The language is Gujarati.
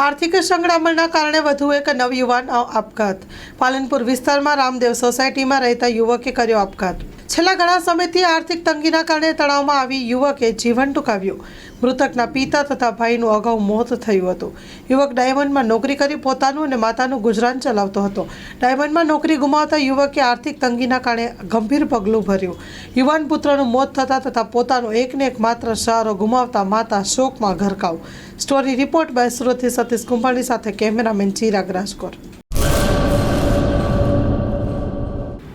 આર્થિક સંકળામણના કારણે વધુ એક નવયુવાન આપઘાત. પાલનપુર વિસ્તારમાં રામદેવ સોસાયટીમાં રહેતા યુવકે કર્યો આપઘાત. છેલ્લા ઘણા સમયથી આર્થિક તંગીના કારણે તણાવમાં આવી યુવકે જીવન ટૂંકાવ્યું. મૃતકના પિતા તથા ભાઈનું અગાઉ મોત થયું હતું. યુવક ડાયમંડમાં નોકરી કરી પોતાનું અને માતાનું ગુજરાન ચલાવતો હતો. ડાયમંડમાં નોકરી ગુમાવતા યુવકે આર્થિક તંગીના કારણે ગંભીર પગલું ભર્યું. યુવાન પુત્રનું મોત થતાં તથા પોતાનો એકને એક માત્ર સહારો ગુમાવતા માતા શોકમાં ઘરકાવ. સ્ટોરી રિપોર્ટ બાય સુરતથી સતીશ કુંભાણી સાથે કેમેરામેન ચિરાગ રાજકોર